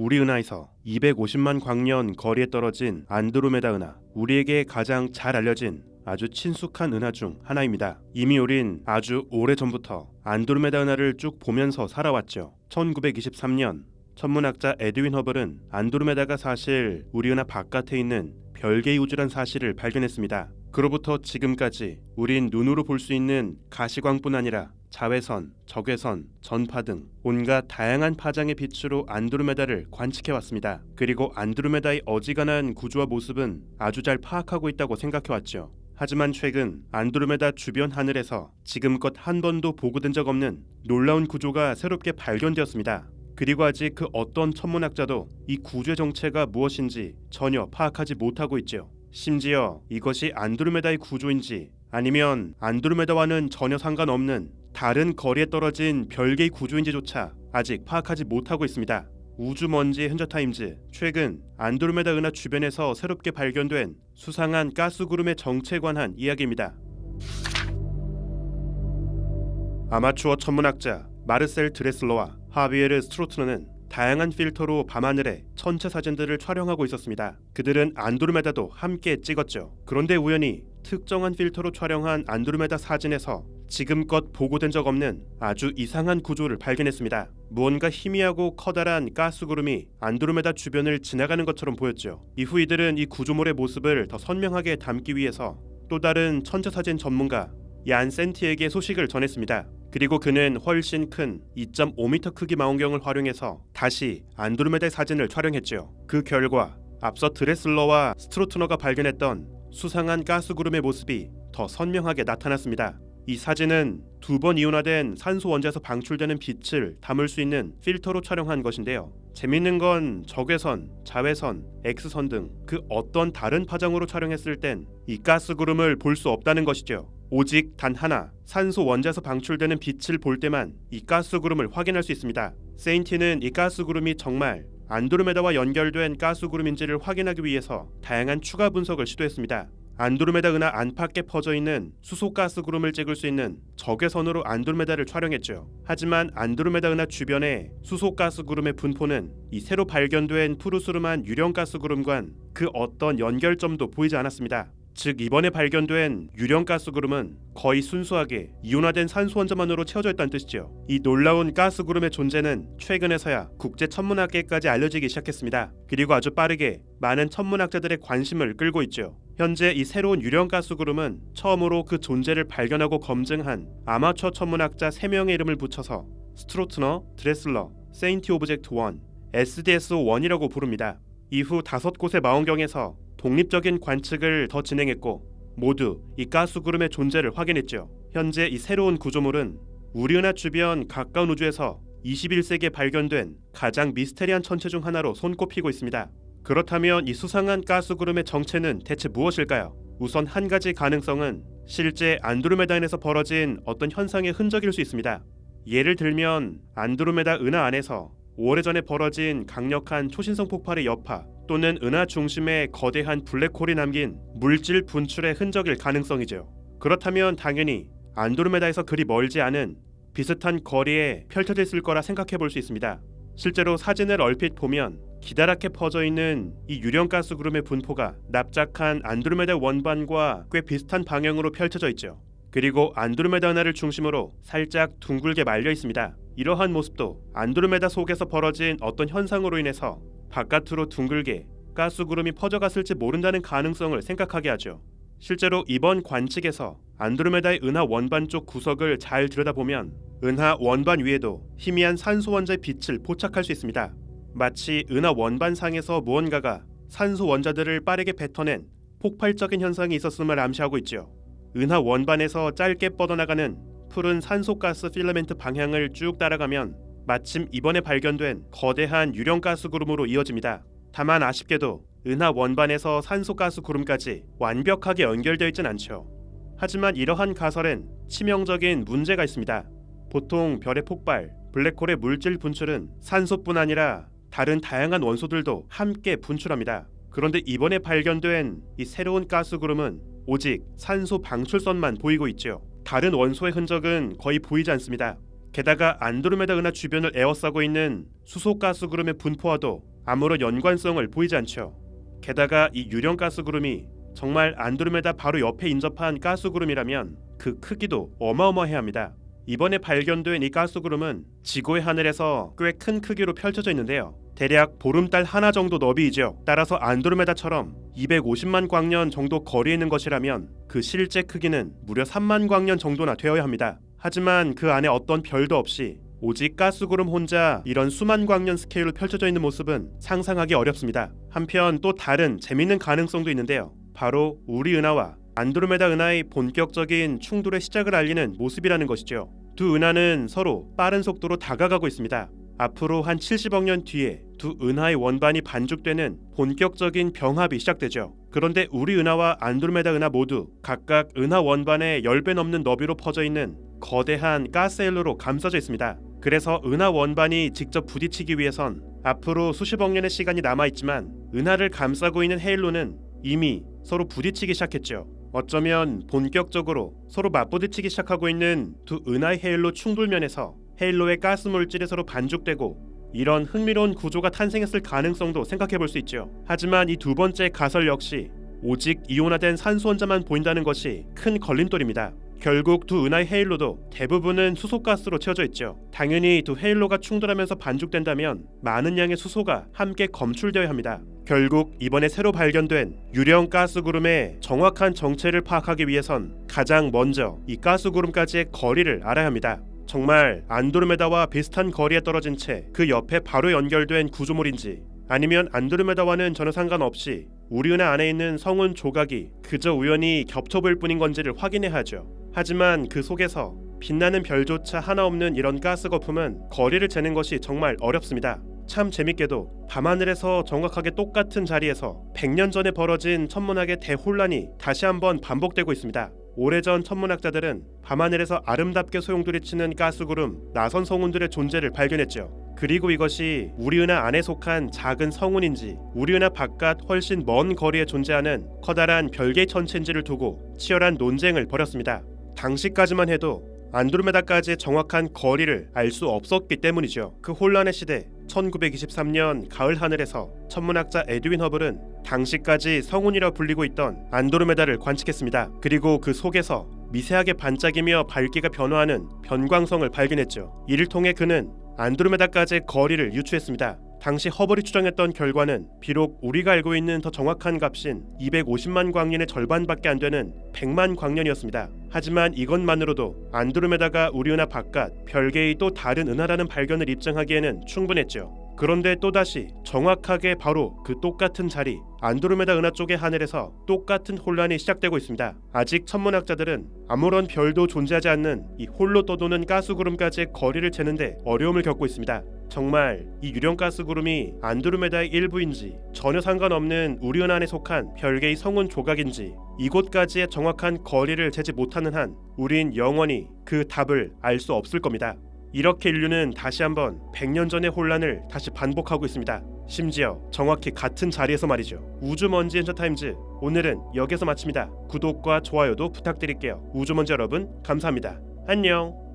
우리 은하에서 250만 광년 거리에 떨어진 안드로메다 은하, 우리에게 가장 잘 알려진 아주 친숙한 은하 중 하나입니다. 이미 우린 아주 오래 전부터 안드로메다 은하를 쭉 보면서 살아왔죠. 1923년 천문학자 에드윈 허블은 안드로메다가 사실 우리 은하 바깥에 있는 별개의 우주란 사실을 발견했습니다. 그로부터 지금까지 우린 눈으로 볼 수 있는 가시광뿐 아니라 자외선, 적외선, 전파 등 온갖 다양한 파장의 빛으로 안드로메다를 관측해 왔습니다. 그리고 안드로메다의 어지간한 구조와 모습은 아주 잘 파악하고 있다고 생각해 왔죠. 하지만 최근 안드로메다 주변 하늘에서 지금껏 한 번도 보고된 적 없는 놀라운 구조가 새롭게 발견되었습니다. 그리고 아직 그 어떤 천문학자도 이 구조의 정체가 무엇인지 전혀 파악하지 못하고 있죠. 심지어 이것이 안드로메다의 구조인지 아니면 안드로메다와는 전혀 상관없는 다른 거리에 떨어진 별개의 구조인지조차 아직 파악하지 못하고 있습니다. 우주먼지의 현저타임즈 최근 안드로메다 은하 주변에서 새롭게 발견된 수상한 가스 구름의 정체에 관한 이야기입니다. 아마추어 천문학자 마르셀 드레슬러와 하비에르 스트로트너는 다양한 필터로 밤하늘의 천체 사진들을 촬영하고 있었습니다. 그들은 안드로메다도 함께 찍었죠. 그런데 우연히 특정한 필터로 촬영한 안드로메다 사진에서 지금껏 보고된 적 없는 아주 이상한 구조를 발견했습니다. 무언가 희미하고 커다란 가스 구름이 안드로메다 주변을 지나가는 것처럼 보였죠. 이후 이들은 이 구조물의 모습을 더 선명하게 담기 위해서 또 다른 천체 사진 전문가 얀 센티에게 소식을 전했습니다. 그리고 그는 훨씬 큰 2.5m 크기 망원경을 활용해서 다시 안드로메다의 사진을 촬영했죠. 그 결과 앞서 드레슬러와 스트로트너가 발견했던 수상한 가스 구름의 모습이 더 선명하게 나타났습니다. 이 사진은 두 번 이온화된 산소 원자에서 방출되는 빛을 담을 수 있는 필터로 촬영한 것인데요. 재밌는 건 적외선, 자외선, X선 등 그 어떤 다른 파장으로 촬영했을 땐 이 가스 구름을 볼 수 없다는 것이죠. 오직 단 하나 산소 원자에서 방출되는 빛을 볼 때만 이 가스 구름을 확인할 수 있습니다. 세인티는 이 가스 구름이 정말 안드로메다와 연결된 가스 구름인지를 확인하기 위해서 다양한 추가 분석을 시도했습니다. 안드로메다 은하 안팎에 퍼져 있는 수소 가스 구름을 찍을 수 있는 적외선으로 안드로메다를 촬영했죠. 하지만 안드로메다 은하 주변의 수소 가스 구름의 분포는 이 새로 발견된 푸르스름한 유령 가스 구름과는 그 어떤 연결점도 보이지 않았습니다. 즉 이번에 발견된 유령 가스 구름은 거의 순수하게 이온화된 산소 원자만으로 채워져 있다는 뜻이죠. 이 놀라운 가스 구름의 존재는 최근에서야 국제 천문학계까지 알려지기 시작했습니다. 그리고 아주 빠르게 많은 천문학자들의 관심을 끌고 있죠. 현재 이 새로운 유령 가스 구름은 처음으로 그 존재를 발견하고 검증한 아마추어 천문학자 3명의 이름을 붙여서 스트로트너, 드레슬러, 세인티 오브젝트 1, SDS1이라고 부릅니다. 이후 다섯 곳의 망원경에서 독립적인 관측을 더 진행했고 모두 이 가스 구름의 존재를 확인했죠. 현재 이 새로운 구조물은 우리 은하 주변 가까운 우주에서 21세기에 발견된 가장 미스테리한 천체 중 하나로 손꼽히고 있습니다. 그렇다면 이 수상한 가스 구름의 정체는 대체 무엇일까요? 우선 한 가지 가능성은 실제 안드로메다인에서 벌어진 어떤 현상의 흔적일 수 있습니다. 예를 들면 안드로메다 은하 안에서 오래전에 벌어진 강력한 초신성 폭발의 여파 또는 은하 중심에 거대한 블랙홀이 남긴 물질 분출의 흔적일 가능성이죠. 그렇다면 당연히 안드로메다에서 그리 멀지 않은 비슷한 거리에 펼쳐져 있을 거라 생각해 볼 수 있습니다. 실제로 사진을 얼핏 보면 기다랗게 퍼져 있는 이 유령 가스 구름의 분포가 납작한 안드로메다 원반과 꽤 비슷한 방향으로 펼쳐져 있죠. 그리고 안드로메다 은하를 중심으로 살짝 둥글게 말려 있습니다. 이러한 모습도 안드로메다 속에서 벌어진 어떤 현상으로 인해서 바깥으로 둥글게 가스 구름이 퍼져갔을지 모른다는 가능성을 생각하게 하죠. 실제로 이번 관측에서 안드로메다의 은하 원반 쪽 구석을 잘 들여다보면 은하 원반 위에도 희미한 산소 원자의 빛을 포착할 수 있습니다. 마치 은하 원반 상에서 무언가가 산소 원자들을 빠르게 뱉어낸 폭발적인 현상이 있었음을 암시하고 있죠. 은하 원반에서 짧게 뻗어나가는 푸른 산소가스 필라멘트 방향을 쭉 따라가면 마침 이번에 발견된 거대한 유령가스 구름으로 이어집니다. 다만 아쉽게도 은하 원반에서 산소가스 구름까지 완벽하게 연결되어 있진 않죠. 하지만 이러한 가설엔 치명적인 문제가 있습니다. 보통 별의 폭발, 블랙홀의 물질 분출은 산소뿐 아니라 다른 다양한 원소들도 함께 분출합니다. 그런데 이번에 발견된 이 새로운 가스 구름은 오직 산소 방출선만 보이고 있죠. 다른 원소의 흔적은 거의 보이지 않습니다. 게다가 안드로메다 은하 주변을 에워싸고 있는 수소 가스 구름의 분포와도 아무런 연관성을 보이지 않죠. 게다가 이 유령 가스 구름이 정말 안드로메다 바로 옆에 인접한 가스 구름이라면 그 크기도 어마어마해야 합니다. 이번에 발견된 이 가스 구름은 지구의 하늘에서 꽤 큰 크기로 펼쳐져 있는데요. 대략 보름달 하나 정도 너비이죠. 따라서 안드로메다처럼 250만 광년 정도 거리에 있는 것이라면 그 실제 크기는 무려 3만 광년 정도나 되어야 합니다. 하지만 그 안에 어떤 별도 없이 오직 가스구름 혼자 이런 수만 광년 스케일로 펼쳐져 있는 모습은 상상하기 어렵습니다. 한편 또 다른 재밌는 가능성도 있는데요. 바로 우리 은하와 안드로메다 은하의 본격적인 충돌의 시작을 알리는 모습이라는 것이죠. 두 은하는 서로 빠른 속도로 다가가고 있습니다. 앞으로 한 70억 년 뒤에 두 은하의 원반이 반죽되는 본격적인 병합이 시작되죠. 그런데 우리 은하와 안드로메다 은하 모두 각각 은하 원반의 10배 넘는 너비로 퍼져 있는 거대한 가스헬로로 감싸져 있습니다. 그래서 은하 원반이 직접 부딪히기 위해선 앞으로 수십억 년의 시간이 남아 있지만 은하를 감싸고 있는 헤일로는 이미 서로 부딪히기 시작했죠. 어쩌면 본격적으로 서로 맞부딪히기 시작하고 있는 두 은하의 헤일로 충돌면에서 헤일로의 가스 물질이 서로 반죽되고 이런 흥미로운 구조가 탄생했을 가능성도 생각해 볼 수 있죠. 하지만 이 두 번째 가설 역시 오직 이온화된 산소 혼자만 보인다는 것이 큰 걸림돌입니다. 결국 두 은하의 헤일로도 대부분은 수소가스로 채워져 있죠. 당연히 두 헤일로가 충돌하면서 반죽된다면 많은 양의 수소가 함께 검출되어야 합니다. 결국 이번에 새로 발견된 유령 가스 구름의 정확한 정체를 파악하기 위해선 가장 먼저 이 가스 구름까지의 거리를 알아야 합니다. 정말 안드로메다와 비슷한 거리에 떨어진 채 그 옆에 바로 연결된 구조물인지 아니면 안드로메다와는 전혀 상관없이 우리 은하 안에 있는 성운 조각이 그저 우연히 겹쳐 보일 뿐인 건지를 확인해야 하죠. 하지만 그 속에서 빛나는 별조차 하나 없는 이런 가스 거품은 거리를 재는 것이 정말 어렵습니다. 참 재밌게도 밤하늘에서 정확하게 똑같은 자리에서 100년 전에 벌어진 천문학의 대혼란이 다시 한번 반복되고 있습니다. 오래전 천문학자들은 밤하늘에서 아름답게 소용돌이치는 가스구름, 나선 성운들의 존재를 발견했죠. 그리고 이것이 우리 은하 안에 속한 작은 성운인지 우리 은하 바깥 훨씬 먼 거리에 존재하는 커다란 별개의 천체인지를 두고 치열한 논쟁을 벌였습니다. 당시까지만 해도 안드로메다까지의 정확한 거리를 알 수 없었기 때문이죠. 그 혼란의 시대 1923년 가을 하늘에서 천문학자 에드윈 허블은 당시까지 성운이라 불리고 있던 안드로메다를 관측했습니다. 그리고 그 속에서 미세하게 반짝이며 밝기가 변화하는 변광성을 발견했죠. 이를 통해 그는 안드로메다까지의 거리를 유추했습니다. 당시 허블이 추정했던 결과는 비록 우리가 알고 있는 더 정확한 값인 250만 광년의 절반밖에 안 되는 100만 광년이었습니다. 하지만 이것만으로도 안드로메다가 우리 은하 바깥 별개의 또 다른 은하라는 발견을 입증하기에는 충분했죠. 그런데 또다시 정확하게 바로 그 똑같은 자리 안드로메다 은하 쪽의 하늘에서 똑같은 혼란이 시작되고 있습니다. 아직 천문학자들은 아무런 별도 존재하지 않는 이 홀로 떠도는 가스 구름까지의 거리를 재는데 어려움을 겪고 있습니다. 정말 이 유령 가스 구름이 안드로메다의 일부인지 전혀 상관없는 우리 은하 안에 속한 별개의 성운 조각인지 이곳까지의 정확한 거리를 재지 못하는 한 우린 영원히 그 답을 알 수 없을 겁니다. 이렇게 인류는 다시 한번 100년 전의 혼란을 다시 반복하고 있습니다. 심지어 정확히 같은 자리에서 말이죠. 우주먼지 엔터타임즈 오늘은 여기서 마칩니다. 구독과 좋아요도 부탁드릴게요. 우주먼지 여러분 감사합니다. 안녕.